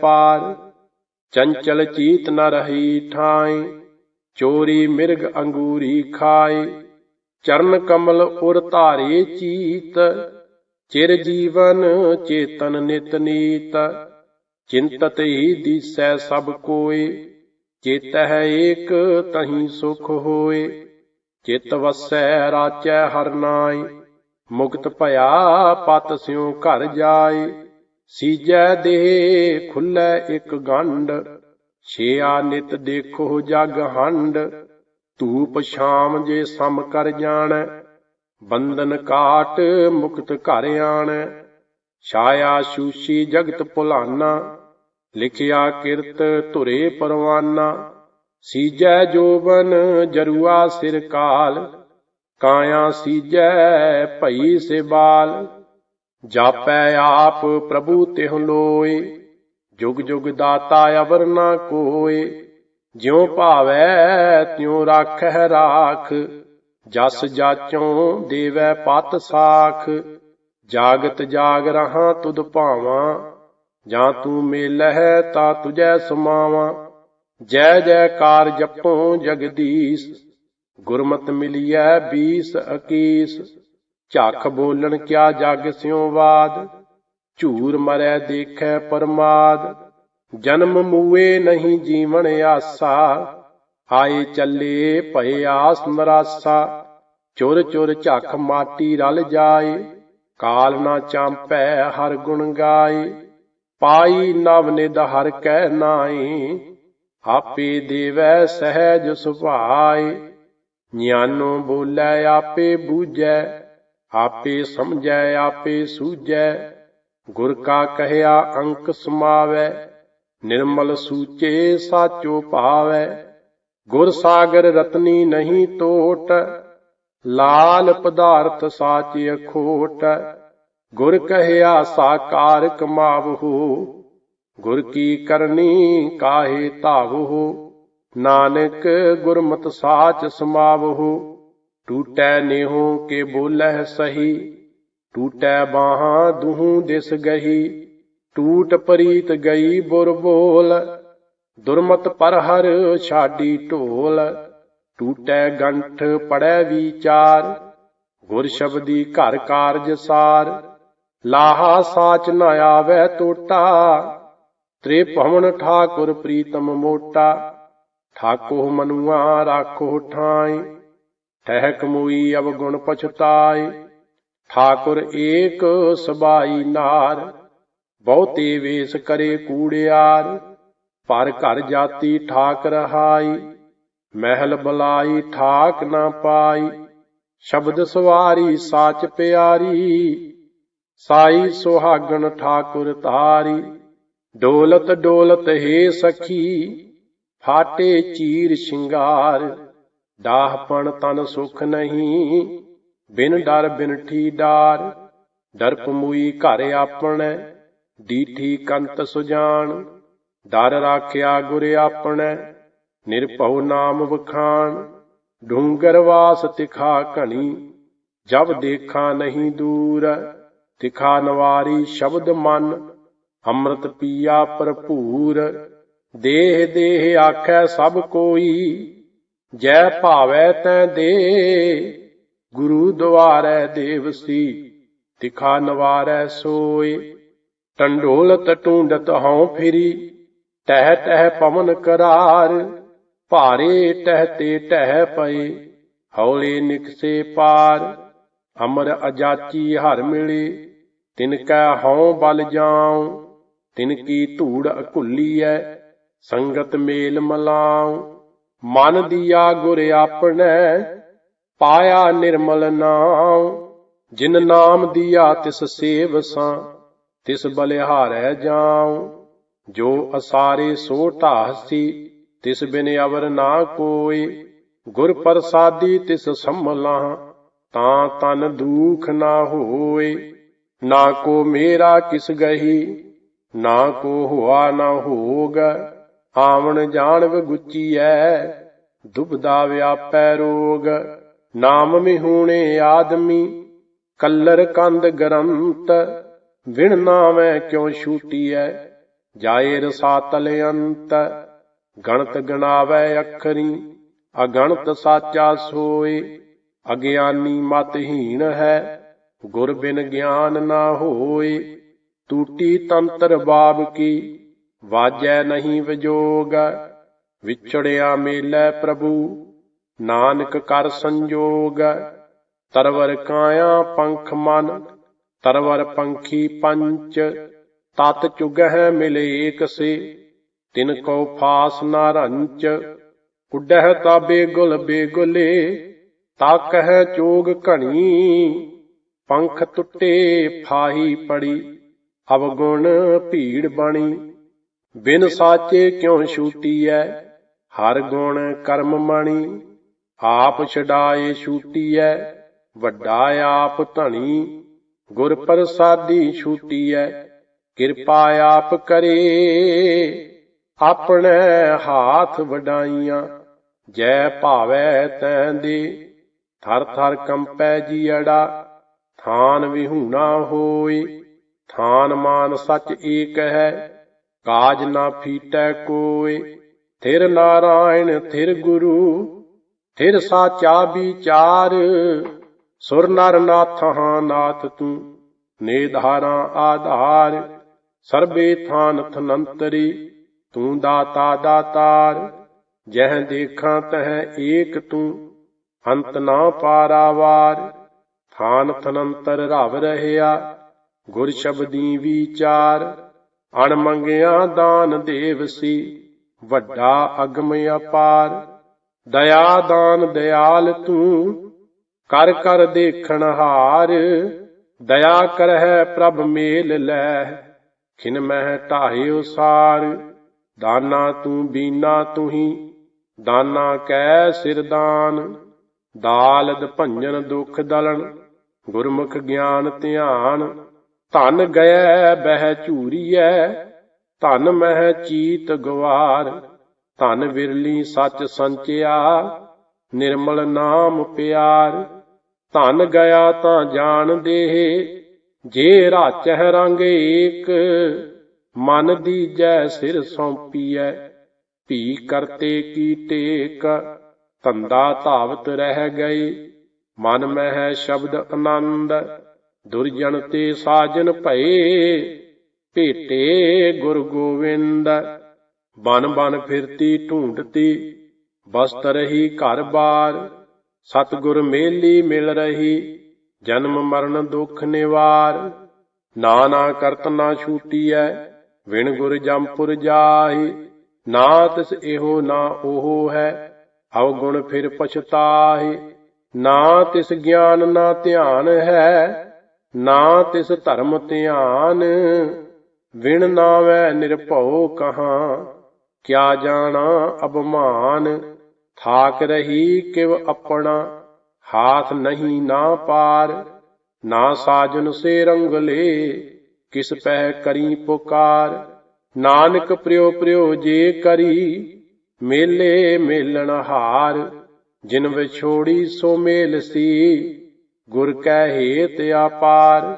ਪਾਰ। ਚੰਚਲ ਚੀਤ ਨ ਰਹੀ ਠਾਈ, ਚੋਰੀ ਮਿਰਗ ਅੰਗੂਰੀ ਖਾਏ ਚਰਨ ਕਮਲ ਉਰ ਧਾਰੇ ਚੀਤ, ਚਿਰ ਜੀਵਨ ਚੇਤਨ ਨਿਤ ਨੀਤ। ਚਿੰਤਤ ਹੀ ਦੀਸੈ ਸਭ ਕੋਏ ਚੇਤ ਹੈ ਏਕ ਤਹੀਂ ਸੁਖ ਹੋਏ ਚਿਤ ਵਸੈ ਰਾਚੈ ਹਰ ਨਾਈ, ਮੁਕਤ ਭਇਆ ਪਤ ਸਿਉ ਘਰ ਜਾਏ ਸੀਜੈ ਦੇ ਖੁੱਲੈ ਇੱਕ ਗੰਢ, ਛਿਆ ਨਿਤ ਦੇਖੋ ਜਗ ਹੰਡ ਧੂਪ ਸ਼ਾਮ ਜੇ ਸਮ ਕਰ ਜਾਣੈ, ਬੰਧਨ ਕਾਟ ਮੁਕਤ ਘਰ ਆਣੈ। ਛਾਇਆ ਸ਼ੂਸ਼ੀ ਜਗਤ ਭੁਲਾਨਾ, ਲਿਖਿਆ ਕਿਰਤ ਧੁਰੇ ਪਰਵਾਨਾ। ਸੀਜੈ ਜੋਬਨ ਜਰੂਆ ਸਿਰ ਕਾਲ, ਕਾਇਆ ਸੀਜੈ ਭਈ ਸੇ ਬਾਲ। ਜਾਪੈ ਆਪ ਪ੍ਰਭੂ ਤਿਹ ਲੋਏ, ਜੁਗ ਜੁਗ ਦਾਤਾ ਅਵਰ ਨਾ ਕੋਏ। ਜਿਉ ਭਾਵੈ, ਤਿਉ ਰਾਖੈ ਰਾਖ, ਜਸ ਜਾਚੋਂ ਦੇਵੈ ਪਤ ਸਾਖ। ਜਾਗਤ ਜਾਗ ਰਹਾ ਤੁਧ ਭਾਵਾਂ, ਜਾਂ ਤੂੰ ਮੇਲਹਿ ਤਾ ਤੁਜੈ ਸਮਾਵਾਂ। ਜੈ ਜੈਕਾਰ ਜਪੋ ਜਗਦੀਸ਼, ਗੁਰਮਤ ਮਿਲਿਐ ਬੀਸ ਅਕੀਸ। ਝਾਖ ਬੋਲਣ ਕਿਆ ਜਗ ਸਿਉ ਬਾਦ ਝੂਰ ਮਰੈ ਦੇਖੈ ਪਰਮਾਦ। ਜਨਮ ਮੂਏ ਨਹੀਂ ਜੀਵਨ ਆਸਾ। ਆਏ ਚੱਲੇ ਭਏ ਆਸ ਨਰਾਸਾ। ਚੁਰ ਚੁਰ ਝੱਖ ਮਾਟੀ ਰਲ ਜਾਏ। ਕਾਲ ਨਾ ਚਾਂਪੈ ਹਰ ਗੁਣ ਗਾਏ। ਪਾਈ ਨਵ ਨਿਦ ਹਰ ਕਹਿ ਨਾਈ ਆਪੇ ਦੇਵੈ ਸਹਿਜ ਸੁਭਾਏ। ਗਿਆਨੋ ਬੋਲੇ ਆਪੇ ਬੂਝੈ। ਆਪੇ ਸਮਝੈ, ਆਪੇ ਸੂਝੈ। ਗੁਰ ਕਾ ਕਹਿਆ, ਅੰਕ ਸਮਾਵੈ। ਨਿਰਮਲ ਸੂਚੇ ਸਾਚੋ ਭਾਵੈ। ਗੁਰ ਸਾਗਰ ਰਤਨੀ ਨਹੀਂ ਟੋਟ ਲਾਲ ਪਦਾਰਥ ਸਾਚ ਅਖੋਟ। ਗੁਰ ਕਹਿਆ, ਸਾਕਾਰ ਕਮਾਵਹੂ। ਗੁਰ ਕੀ ਕਰਨੀ, ਕਾਹੇ ਧਾਵਹੂ। ਨਾਨਕ ਗੁਰਮਤਿ ਸਾਚ ਸਮਾਵਹੂ। ਟੂਟੈ ਨੇਹੋ ਕੇ ਬੋਲਹਿ ਸਹੀ, ਟੂਟੈ ਬਾਹਾਂ ਦੁਹੂ ਦਿਸ ਗਹੀ, ਟੂਟ ਪਰੀਤ ਗਈ ਬੁਰ ਬੋਲ, ਦੁਰਮਤ ਪਰ ਹਰ ਛਾਡੀ ਢੋਲ, ਟੂਟੈ ਗੰਠ ਪੜੈ ਵਿਚਾਰ, ਗੁਰ ਸ਼ਬਦੀ ਘਰ ਕਾਰਜ ਸਾਰ, ਲਾਹਾ ਸਾਚ ਨ ਆਵੈ ਟੋਟਾ ਤ੍ਰੇ ਭਵਨ ਠਾਕੁਰ ਪ੍ਰੀਤਮ ਮੋਟਾ ਠਾਕੋ ਮਨੁਆ ਰਾਖੋ ਠਾਈ ਠਹਿਕ ਮੁਈ ਅਬ ਗੁਣ ਪਛਤਾਏ। ਠਾਕੁਰ ਏਕ ਸਬਾਈ ਨਾਰ, ਬਹੁਤੇ ਵੇਸ ਕਰੇ ਕੂੜਿਆਰ। ਪਰ ਘਰ ਜਾਤੀ ਠਾਕ ਰਹਾਈ ਮਹਿਲ ਬਲਾਈ ਠਾਕ ਨਾ ਪਾਈ। ਸ਼ਬਦ ਸਵਾਰੀ ਸਾਚ ਪਿਆਰੀ, ਸਾਈ ਸੁਹਾਗਣ ਠਾਕੁਰ ਤਾਰੀ ਡੋਲਤ ਡੋਲਤ ਹੈ ਸਖੀ, ਫਾਟੇ ਚੀਰ ਸ਼ਿੰਗਾਰ। ਦਾਹਪਣ ਤਨ ਸੁਖ ਨਹੀਂ। ਬਿਨ ਡਰ ਬਿਨ ਠੀ ਡਾਰ ਦਰਪ ਮੂਈ ਘਰ ਆਪਣੈ, ਡੀਠੀ ਕੰਤ ਸੁਜਾਨ ਡਰ ਰਾਖਿਆ ਗੁਰ ਆਪਣੈ, ਨਿਰਭਉ ਨਾਮ ਵਖਾਣ। ਡੂੰਗਰ ਵਾਸ ਤਿਖਾ ਘਣੀ, ਜਬ ਦੇਖਾ ਨਹੀਂ ਦੂਰ। ਤਿਖਾ ਨਵਾਰੀ ਸ਼ਬਦ ਮਨ, ਅੰਮ੍ਰਿਤ ਪੀਆ ਭਰਪੂਰ। ਦੇਹ ਦੇਹ ਆਖੈ ਸਭ ਕੋਈ ਜੈ ਭਾਵੈ ਤੈ ਦੇ, ਗੁਰੂ ਦੁਆਰੈ ਦੇਵਸੀ ਤਿਖਾ ਨਵਾਰੈ ਸੋਏ। ਟੰਡੋਲਤ ਟੂੰਡਤ ਹਉ ਫਿਰੀ ਟਹਿ ਟਹਿ ਪਵਨ ਕਰਾਰ, ਭਾਰੇ ਟਹਿ ਤੇ ਟਹਿ ਪਏ। ਹੌਲੇ ਨਿਕਸੇ ਪਾਰ, ਅਮਰ ਅਜਾਚੀ ਹਰ ਮਿਲੇ। ਤਿਨ ਕੈ ਹਉ ਬਲ ਜਾਉ, ਤਿਨ ਕੀ ਧੂੜ ਐ ਸੰਗਤ ਮੇਲ ਮਲਾਉ। ਮਨ ਦੀਆ ਗੁਰ ਆਪਣੈ, ਪਾਇਆ ਨਿਰਮਲ ਨਾਮ ਜਿਨ ਨਾਮ ਦੀਆ ਤਿਸ ਸੇਵ ਸਾਂ, ਤਿਸ ਬਲਿਹਾਰੈ ਜਾਉ। ਜੋ ਅਸਾਰੇ ਸੋ ਢਾਸੀ, ਤਿਸ ਬਿਨ ਅਵਰ ਨਾ ਕੋਈ। ਗੁਰ ਪ੍ਰਸਾਦੀ ਤਿਸ ਸੰਮਲਾ ਤਾਂ ਤਨ ਦੁਖ ਨਾ ਹੋਏ। ਨਾ ਕੋ ਮੇਰਾ ਕਿਸ ਗਹੀ, ਨਾ ਕੋ ਹੁਆ ਨਾ ਹੋਗ। ਆਵਣ ਜਾਣਵ ਗੁੱਚੀਐ, ਦੁਬਦਾ ਵਿਆਪੈ ਰੋਗ। ਨਾਮ ਮਿਹੂਣੇ ਆਦਮੀ, ਕੱਲਰ ਕੰਦ ਗਰੰਤ। ਵਿਣ ਨਾਮੈ ਕਿਉ ਛੂਟੀਐ, ਜਾਏ ਰਸਾਤਲ ਅੰਤ। ਗਣਤ ਗਣਾਵੇ ਅੱਖਰੀ, ਅਗਣਤ ਸਾਚਾ ਸੋਏ। ਅਗਿਆਨੀ ਮਤਹੀਣ ਹੈ, ਗੁਰ ਬਿਨ ਗਿਆਨ ਨਾ ਹੋਏ। ਟੂਟੀ ਤੰਤਰ ਬਾਬ ਕੀ ਵਾਜੈ ਨਹੀਂ ਵਿਜੋਗ, ਵਿਛੜਿਆ ਮੇਲੇ ਪ੍ਰਭੂ, ਨਾਨਕ ਕਰ ਸੰਜੋਗ। ਤਰਵਰ ਕਾਇਆ ਪੰਖ ਮਨ, ਤਰਵਰ ਪੰਖੀ ਪੰਚ, ਤਤ ਚੁਗਹਿ ਮਿਲੇ ਏਕ ਸੇ ਤਿਨ ਕੋ ਫਾਸ ਨਾ ਰੰਚ। ਉੱਡਹਿ ਤਾ ਬੇਗੁਲ ਬੇਗੁਲੇ, ਤਾ ਕਹਿ ਚੋਗ ਘਣੀ। ਪੰਖ ਟੁੱਟੇ ਫਾਹੀ ਪੜੀ, ਅਵਗੁਣ ਭੀੜ ਬਣੀ। ਬਿਨ ਸਾਚੇ ਕਿਉ ਛੂਟੀਐ? ਹਰ ਗੁਣ ਕਰਮ ਮਣੀ, ਆਪ ਛਡਾਏ ਛੂਟੀਐ। ਵੱਡਾ ਆਪ ਧਣੀ, ਗੁਰ ਪ੍ਰਸਾਦੀ ਛੂਟੀਐ। ਕਿਰਪਾ ਆਪ ਕਰੇ, ਆਪਣੇ ਹਾਥ ਵਡਾਈਆਂ। ਜੈ ਭਾਵੈ ਤੈ ਦੇ, ਥਰ ਥਰ ਕੰਪੈ ਜੀ ਅੜਾ। ਥਾਨ ਵਿਹੂਣਾ ਹੋਏ, ਥਾਨ ਮਾਨ ਸਚ ਏਕ ਹੈ। ਕਾਜ ਨਾ ਫੀਟੈ ਕੋਏ ਥਿਰ ਨਾਰਾਇਣ, ਥਿਰ ਗੁਰੂ, ਥਿਰ ਸਾਚਾ ਵਿਚਾਰ। ਸੁਰ ਨਰ ਨਾਥਾਂ ਨਾਥ ਤੂੰ, ਨੇਧਾਰਾ ਆਧਾਰ। ਸਰਬੇ ਥਾਨ ਥਨੰਤਰੀ ਤੂੰ ਦਾਤਾ ਦਾਤਾਰ। ਜਹ ਦੇਖਾਂ ਤਹ ਏਕ ਤੂੰ, ਅੰਤ ਨਾ ਪਾਰਾਵਾਰ। ਥਾਨ ਥਨੰਤਰ ਰਵ ਰਹਿਆ, ਗੁਰ ਸ਼ਬਦੀ ਵਿਚਾਰ। ਅਣ ਮੰਗਿਆ ਦਾਨ ਦੇਵ ਸੀ, ਵੱਡਾ ਅਗਮ ਅਪਾਰ। ਦਇਆ ਦਾਨ ਦਿਆਲ ਤੂੰ, ਕਰ ਕਰ ਦੇਖਣ ਹਾਰ। ਦਇਆ ਕਰਹਿ ਪ੍ਰਭ ਮੇਲ ਲੈ ਖਿਨ ਮਹਿ ਢਾਹਿਓ ਸਾਰ ਦਾਨਾ ਤੂੰ ਬੀਨਾ ਤੁਹੀ, ਦਾਨਾ ਕੈ ਸਿਰਦਾਨ ਦਾਲਦ ਭੰਜਨ ਦੁਖ ਦਲਣ, ਗੁਰਮੁਖ ਗਿਆਨ ਧਿਆਨ। ਧਨ ਗਇ ਬਹਿ ਝੂਰੀਐ, ਧਨ ਮਹਿ ਚੀਤ ਗਵਾਰ। ਧਨ ਵਿਰਲੀ ਸੱਚ ਸੰਚਿਆ, ਨਿਰਮਲ ਨਾਮ ਪਿਆਰ। ਧਨ ਗਿਆ ਤਾਂ ਜਾਣ ਦੇ ਜੇ ਰਾਚਹਿ ਰੰਗ ਏਕ, ਮਨ ਦੀ ਜੈ ਸਿਰ ਸੌਂਪੀਐ। ਭੀ ਕਰਤੇ ਕੀ ਟੇਕ, ਧੰਦਾ ਧਾਵਤ ਰਹਿ ਗਈ। ਮਨ ਮਹਿ ਸ਼ਬਦ ਆਨੰਦ ਦੁਰਜਨ ਤੇ ਸਾਜਨ ਭਏ, ਭੇਟੇ ਗੁਰ ਗੋਵਿੰਦ। ਬਨ ਬਨ ਫਿਰਤੀ ਢੂੰਡਤੀ ਬਸਤ ਰਹੀ ਘਰ ਬਾਰ। ਸਤਗੁਰ ਮੇਲੀ ਮਿਲ ਰਹੀ, ਜਨਮ ਮਰਨ ਦੁਖ ਨਿਵਾਰ। ਨਾਨਾ ਕਰਤ ਨਾ ਛੂਟੀਐ, ਵਿਣ ਗੁਰ ਜੰਪੁਰ ਜਾਹੀ। ਨਾ ਤਿਸ ਇਹੋ ਨਾ ਉਹ ਹੈ, ਅਵਗੁਣ ਫਿਰ ਪਛਤਾਹੀ। ਨਾ ਤਿਸ ਗਿਆਨ ਨਾ ਧਿਆਨ ਹੈ ਨਾ ਤਿਸ ਧਰਮ ਧਿਆਨ, ਵਿਣ ਨਾਵੈ ਨਿਰਭਉ ਕਹਾ। ਕਿਆ ਜਾਣਾ ਅਭਮਾਨ, ਥਾਕ ਰਹੀ ਕਿਵ ਆਪਣਾ। ਹਾਥ ਨਹੀਂ ਨਾ ਪਾਰ, ਨਾ ਸਾਜਨ ਸੇ ਰੰਗਲੇ ਕਿਸ ਪਹਿ ਕਰੀ ਪੁਕਾਰ। ਨਾਨਕ ਪ੍ਰਿਉ ਪ੍ਰਿਉ ਜੇ ਕਰੀ, ਮੇਲੇ ਮੇਲਣ ਹਾਰ। ਜਿਨ ਵਿਛੋੜੀ ਸੋ ਮੇਲ ਸੀ ਗੁਰ ਕੈ ਹੇਤ ਆਪਾਰ